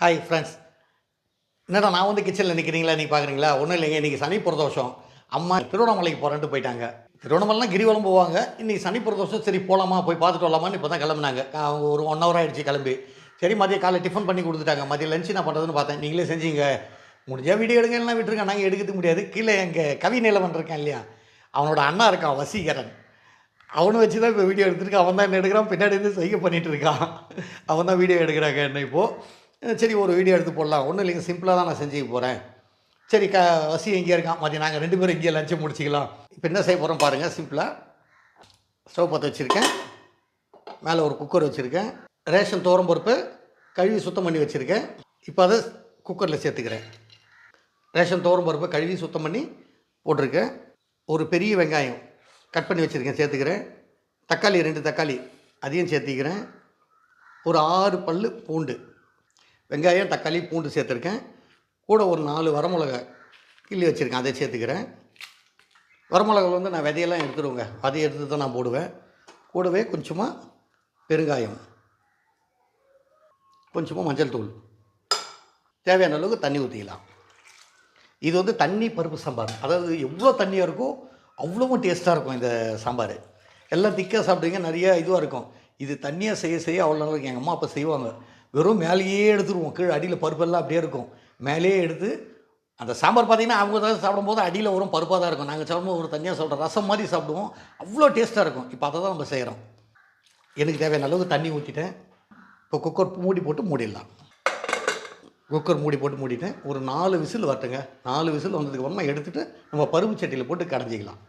Hi friends என்னடா நான் வந்து கிச்சனில் நிற்கிறீங்களா நீ பார்க்குறீங்களா ஒன்றும் இல்லைங்க இன்றைக்கி சனி பிரதோஷம் அம்மா திருவண்ணாமலைக்கு போகிறேன்ட்டு போயிட்டாங்க. திருவண்ணாமலைலாம் கிரிவலம் போவாங்க. இன்றைக்கி சனி பிரதோஷம் சரி போகலாமா போய் பார்த்துட்டு வரலாமான்னு இப்போ தான் கிளம்புனாங்க. அவங்க ஒரு ஒன் ஹவர் ஆகிடுச்சு கிளம்பி. சரி மதியம் காலை டிஃபன் பண்ணி கொடுத்துட்டாங்க. மதியம் லஞ்சு நான் பண்ணுறதுன்னு பார்த்தேன். நீங்களே செஞ்சீங்க. முடிஞ்சால் வீடியோ எடுங்க எல்லாம் விட்டுருங்க. நாங்கள் எடுக்கிறது முடியாது. கீழே எங்கள் கவி நிலவன் இருக்கேன் இல்லையா? அவனோட அண்ணா இருக்கான் வசீகரன். அவனை வச்சு தான் இப்போ வீடியோ எடுத்துருக்கான் அவன் தான் என்ன எடுக்கிறான்? பின்னாடி இருந்து செய்ய பண்ணிகிட்டு இருக்கான். அவன் தான் வீடியோ எடுக்கிறாங்க என்ன இப்போது சரி ஒரு வீடியோ எடுத்து போடலாம். ஒன்றும் இல்லைங்க சிம்பிளாக தான் நான் செஞ்சுக்க போகிறேன் சரி க வசி எங்கேயே இருக்கான்? மதியம் நாங்கள் ரெண்டு பேரும் இங்கேயே லஞ்சை முடிச்சிக்கலாம். இப்போ என்ன செய்ய போகிறோம் பாருங்கள் சிம்பிளாக ஸ்டவ் பற்ற வச்சுருக்கேன். மேலே ஒரு குக்கர் வச்சுருக்கேன். ரேஷன் தோரம் பருப்பு கழுவி சுத்தம் பண்ணி வச்சுருக்கேன். இப்போ அதை குக்கரில் சேர்த்துக்கிறேன். ரேஷன் தோரம் பருப்பை கழுவி சுத்தம் பண்ணி போட்டிருக்கேன். ஒரு பெரிய வெங்காயம் கட் பண்ணி வச்சுருக்கேன் சேர்த்துக்கிறேன். தக்காளி ரெண்டு தக்காளி அதையும் சேர்த்திக்கிறேன். ஒரு ஆறு பல் பூண்டு. வெங்காயம் தக்காளி பூண்டு சேர்த்துருக்கேன். கூட ஒரு நாலு வரமிளகா கிள்ளி வச்சுருக்கேன் அதை சேர்த்துக்கிறேன். வரமிளகா வந்து நான் விதையெல்லாம் எடுத்துருவேங்க அதை எடுத்து தான் நான் போடுவேன். கூடவே கொஞ்சமாக பெருங்காயம். கொஞ்சமாக மஞ்சள் தூள். தேவையான அளவுக்கு தண்ணி ஊற்றிக்கலாம் இது வந்து தண்ணி பருப்பு சாம்பார். அதாவது எவ்வளோ தண்ணியாக இருக்கோ அவ்வளவும் டேஸ்ட்டாக இருக்கும் இந்த சாம்பார். எல்லாம் திக்காக சாப்பிடுவீங்க நிறைய இதுவாக இருக்கும். இது தண்ணியாக செய்ய செய்ய அவ்வளோ நல்லா இருக்கும். எங்கள் அம்மா அப்பா செய்வாங்க. வெறும் மேலேயே எடுத்துருவோம். கீழே அடியில் பருப்பெல்லாம் அப்படியே இருக்கும். மேலேயே எடுத்து அந்த சாம்பார் பார்த்தீங்கன்னா அவங்க தான் சாப்பிடும்போது அடியில் வரும் பருப்பாக தான் இருக்கும். நாங்கள் சாப்பிடும்போது ஒரு தனியாக சாப்பிட்ற ரசம் மாதிரி சாப்பிடுவோம். அவ்வளோ டேஸ்ட்டாக இருக்கும். இப்போ அதை தான் நம்ம செய்கிறோம் எனக்கு தேவையான அளவுக்கு தண்ணி ஊற்றிட்டேன் இப்போ குக்கர் மூடி போட்டு மூடிடலாம். குக்கர் மூடி போட்டு மூடிட்டேன். ஒரு நாலு விசில் வரட்டுங்க. நாலு விசில் வந்ததுக்கு அப்புறமா எடுத்துகிட்டு நம்ம பருப்பு சட்டியில் போட்டு கடைஞ்சிக்கலாம்.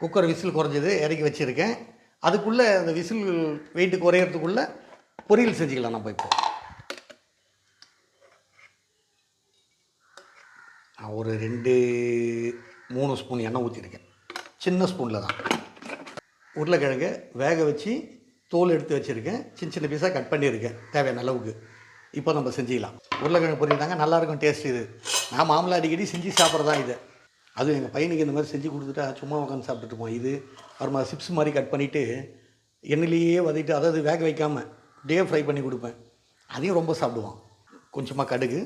குக்கர் விசில் குறைஞ்சது இறக்கி வச்சுருக்கேன். அதுக்குள்ளே அந்த விசில் வெயிட்டு குறையிறதுக்குள்ளே பொரியல் செஞ்சுக்கலாம் நம்ம இப்போ. நான் ஒரு ரெண்டு மூணு ஸ்பூன் எண்ணெய் ஊற்றிருக்கேன் சின்ன ஸ்பூனில் தான். உருளைக்கிழங்கு வேக வச்சு தோல் எடுத்து வச்சுருக்கேன். சின்ன சின்ன பீஸாக கட் பண்ணியிருக்கேன். தேவையான அளவுக்கு. இப்போ நம்ம செஞ்சுக்கலாம். உருளைக்கிழங்கு பொரியல் தாங்க நல்லாயிருக்கும் டேஸ்ட் இது. நான் மாமலை அடிக்கடி செஞ்சு சாப்பிட்றதா இது. அதுவும் எங்கள் பையனுக்கு இந்த மாதிரி செஞ்சு கொடுத்துட்டா சும்மா உட்காந்து சாப்பிட்டுட்டு போவோம் இது அப்புறமா சிப்ஸ் மாதிரி கட் பண்ணிவிட்டு எண்ணெயிலேயே வதக்கிட்டு அதாவது வேக வைக்காமல் அப்படியே ஃப்ரை பண்ணி கொடுப்பேன். அதையும் ரொம்ப சாப்பிடுவான். கொஞ்சமாக கடுகு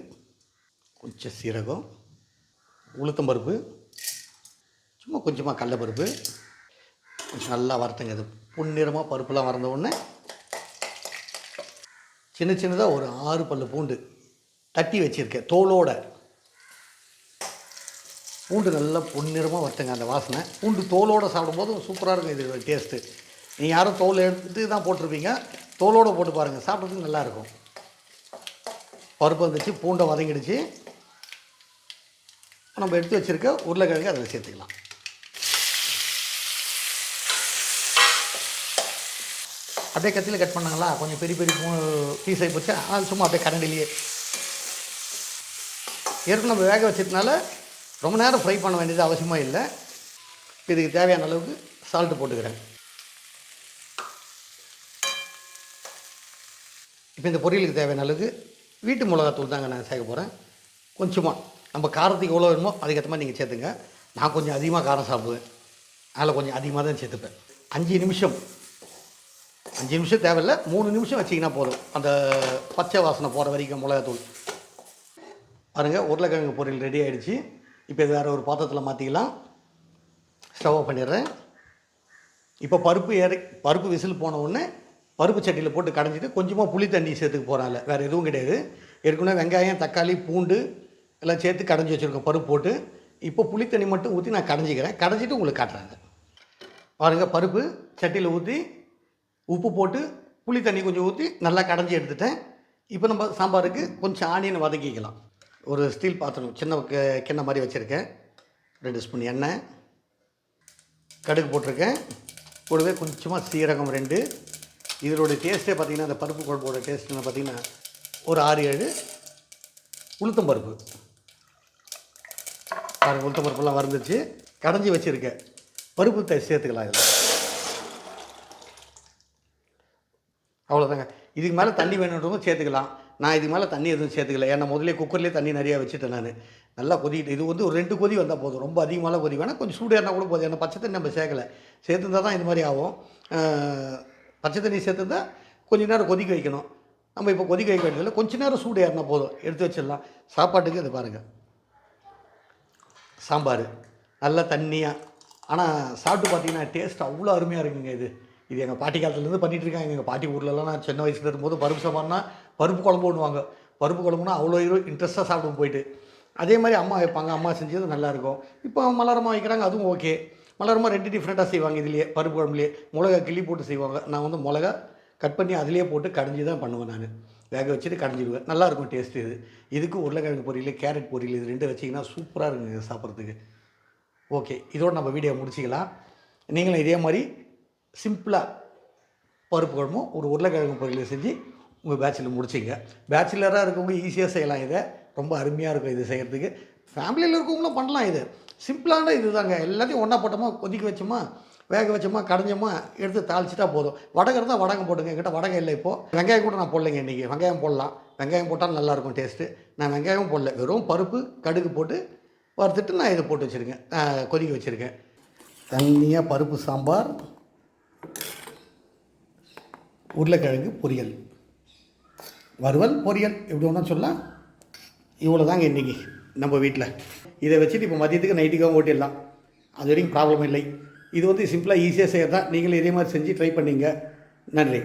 கொஞ்சம் சீரகம் உளுத்தம்பருப்பு சும்மா கொஞ்சமாக கடலப்பருப்பு கொஞ்சம் நல்லா வறுத்துங்க. அது பொன்னிறமாக பருப்புலாம் வறந்த உடனே சின்ன சின்னதாக ஒரு ஆறு பல்லு பூண்டு தட்டி வச்சுருக்கேன் தோலோட. பூண்டு நல்லா பொன்னிறமாக வறுத்துங்க அந்த வாசனை. பூண்டு தோலோடு சாப்பிடும்போது சூப்பராக இருக்கும் இது டேஸ்ட்டு நீ யாரும் தோல் எடுத்துகிட்டு தான் போட்டிருப்பீங்க. தோலோடு போட்டு பாருங்கள் சாப்பிட்றதுக்கு நல்லாயிருக்கும். பருப்பு வந்துச்சு பூண்டை வதங்கிடுச்சு. நம்ம எடுத்து வச்சுருக்க உருளைக்கிழங்கு அதில் சேர்த்துக்கலாம். அப்படியே கத்தியில் கட் பண்ணாங்களா? கொஞ்சம் பெரிய பெரிய பூ பீஸ் ஆகி போச்சு. ஆனால் சும்மா அப்படியே கரண்டிலேயே. ஏற்கனவே நம்ம வேக வச்சதுனால ரொம்ப நேரம் ஃப்ரை பண்ண வேண்டியது அவசியமாக இல்லை. இதுக்கு தேவையான அளவுக்கு சால்ட்டு போட்டுக்கிறேன். இப்போ இந்த பொரியலுக்கு தேவையான அளவுக்கு வீட்டு மிளகாத்தூள் தாங்க நான் சேர்க்க போகிறேன் கொஞ்சமாக நம்ம காரத்துக்கு எவ்வளோ வேணுமோ அதுக்கேற்ற மாதிரி நீங்கள் சேர்த்துங்க. நான் கொஞ்சம் அதிகமாக காரம் சாப்பிடுவேன். அதில் கொஞ்சம் அதிகமாக தான் சேர்த்துப்பேன். அஞ்சு நிமிஷம். அஞ்சு நிமிஷம் தேவையில்ல. மூணு நிமிஷம் வச்சிங்கன்னா போதும். அந்த பச்சை வாசனை போகிற வரைக்கும் மிளகாத்தூள். பாருங்கள் உருளைக்கிழங்கு பொரியல் ரெடி ஆகிடுச்சு இப்போ இது வேறு ஒரு பாத்திரத்தில் மாற்றிக்கலாம் ஸ்டவ் ஆஃப் பண்ணிடுறேன். இப்போ பருப்பு ஏறி பருப்பு விசில் போன உடனே பருப்பு சட்டியில் போட்டு கடைஞ்சிட்டு கொஞ்சமாக புளி தண்ணி சேர்த்துக்க போகிறாங்க வேறு எதுவும் கிடையாது. ஏற்கனவே வெங்காயம் தக்காளி பூண்டு எல்லாம் சேர்த்து கடைஞ்சி வச்சுருக்கோம். பருப்பு போட்டு இப்போ புளி தண்ணி மட்டும் ஊற்றி நான் கடைஞ்சிக்கிறேன். கடைஞ்சிட்டு உங்களுக்கு காட்டுறாங்க. பாருங்கள் பருப்பு சட்டியில் ஊற்றி உப்பு போட்டு புளி தண்ணி கொஞ்சம் ஊற்றி நல்லா கடைஞ்சி எடுத்துட்டேன். இப்போ நம்ம சாம்பாருக்கு கொஞ்சம் ஆனியன் வதக்கிக்கலாம். ஒரு ஸ்டீல் பாத்திரம் சின்ன கிண்ண மாதிரி வச்சுருக்கேன். ரெண்டு ஸ்பூன் எண்ணெய். கடுகு போட்டிருக்கேன். கூடவே கொஞ்சமாக சீரகம் ரெண்டு. இதனுடைய டேஸ்ட்டே பார்த்தீங்கன்னா இந்த பருப்பு குழம்போட டேஸ்ட்டுன்னு பார்த்தீங்கன்னா ஒரு ஆறு ஏழு உளுத்தம் பருப்பு. பாருங்க உளுத்தம் பருப்புலாம் வறந்துச்சு கடைஞ்சி வச்சுருக்கேன். பருப்பு த சேர்த்துக்கலாம் இதில். அவ்வளோதாங்க இதுக்கு மேலே தண்ணி வேணுன்றதும் சேர்த்துக்கலாம். நான் இதுக்கு மேலே தண்ணி எதுவும் சேர்த்துக்கல. ஏன்னா முதல்ல குக்கர்லேயே தண்ணி நிறையா வச்சுட்டேன் நான். நல்லா கொதிக்கிட்டு இது வந்து ஒரு ரெண்டு கொதி வந்தால் போதும். ரொம்ப அதிகமாக கொதி வேணால் கொஞ்சம் சூடு ஏறினா கூட போதும். ஏன்னா பச்சை தண்ணி நம்ம சேர்க்கலை. சேர்த்துருந்தா தான் இது மாதிரி ஆகும். பச்சை தண்ணி சேர்த்துருந்தா கொஞ்ச நேரம் கொதிக்க வைக்கணும். நம்ம இப்போ கொதிக்க வைக்க வேண்டியதில்லை. கொஞ்ச நேரம் சூடு ஏறினா போதும். எடுத்து வச்சிடலாம். சாப்பாட்டுக்கு இது பாருங்கள் சாம்பார். நல்லா தண்ணியாக ஆனால் சாப்பிட்டு பார்த்தீங்கன்னா டேஸ்ட் அவ்வளோ அருமையாக இருக்குங்க இது. இது எங்கள் பாட்டி காலத்துலேருந்து பண்ணிகிட்டு இருக்காங்க. எங்கள் பாட்டி ஊர்லலாம் நான் சின்ன வயசில் இருக்கும்போது பருப்பு சாம்பார்னா பருப்பு குழம்பு ஒன்றுவாங்க பருப்பு குழம்புனா அவ்வளோ இன்ட்ரெஸ்ட்டாக சாப்பிடுவோம் போயிட்டு. அதே மாதிரி அம்மா வைப்பாங்க. அம்மா செஞ்சது நல்லாயிருக்கும் இப்போ மலரமாக வைக்கிறாங்க. அதுவும் ஓகே மலரமா ரெண்டு டிஃப்ரெண்ட்டாக செய்வாங்க இதுலேயே பருப்பு குழம்புலேயே. மிளகா கிள்ளி போட்டு செய்வாங்க. நான் வந்து மிளகா கட் பண்ணி அதிலேயே போட்டு கடைஞ்சி தான் பண்ணுவேன் நான். வேக வச்சுட்டு கடைஞ்சிடுவேன் நல்லாயிருக்கும் டேஸ்ட் இது. இதுக்கு உருளைக்கிழங்கு பொரியல் கேரட் பொரியல் இது ரெண்டு வச்சிங்கன்னா சூப்பராக இருக்குங்க சாப்பிட்றதுக்கு. ஓகே இதோடு நம்ம வீடியோ முடிச்சிக்கலாம். நீங்களும் இதே மாதிரி சிம்பிளாக பருப்பு குழம்பும் ஒரு உருளைக்கிழங்கு பொரியல் செஞ்சு உங்கள் பேச்சில் முடிச்சிங்க. பேச்சுலராக இருக்கவங்க ஈஸியாக செய்யலாம் இதை. ரொம்ப அருமையாக இருக்கும் இது செய்கிறதுக்கு ஃபேமிலியில் இருக்கவங்களும் பண்ணலாம் இது. சிம்பிளான இது தாங்க எல்லாத்தையும் ஒன்றா போட்டோமா கொதிக்க வச்சோமா வேக வச்சோமா கடைஞ்சோமா எடுத்து தாளிச்சிட்டா போதும். வடகம் இருந்தால் வடகம் போட்டுங்க. என்கிட்ட வடகம் இல்லை இப்போது வெங்காயம் கூட நான் போடலைங்க இன்றைக்கி வெங்காயம் போடலாம். வெங்காயம் போட்டால் நல்லாயிருக்கும் டேஸ்ட்டு நான் வெங்காயம் போடல. வெறும் பருப்பு கடுகு போட்டு வறுத்துட்டு நான் இதை போட்டு வச்சுருக்கேன். கொதிக்க வச்சுருக்கேன். தண்ணியாக பருப்பு சாம்பார் உருளைக்கிழங்கு பொரியல். வறுவல் பொரியல். எப்படி ஒன்றா சொல்லலாம். இவ்வளோ தாங்க இன்றைக்கி நம்ம வீட்டில் இதை வச்சுட்டு இப்போ மதியத்துக்கு நைட்டுக்காகவும் ஓட்டிடலாம். அது வரைக்கும் ப்ராப்ளம் இல்லை. இது வந்து சிம்பிளாக ஈஸியாக செய்கிறது தான் நீங்களும் இதே மாதிரி செஞ்சு ட்ரை பண்ணீங்க. நன்றி.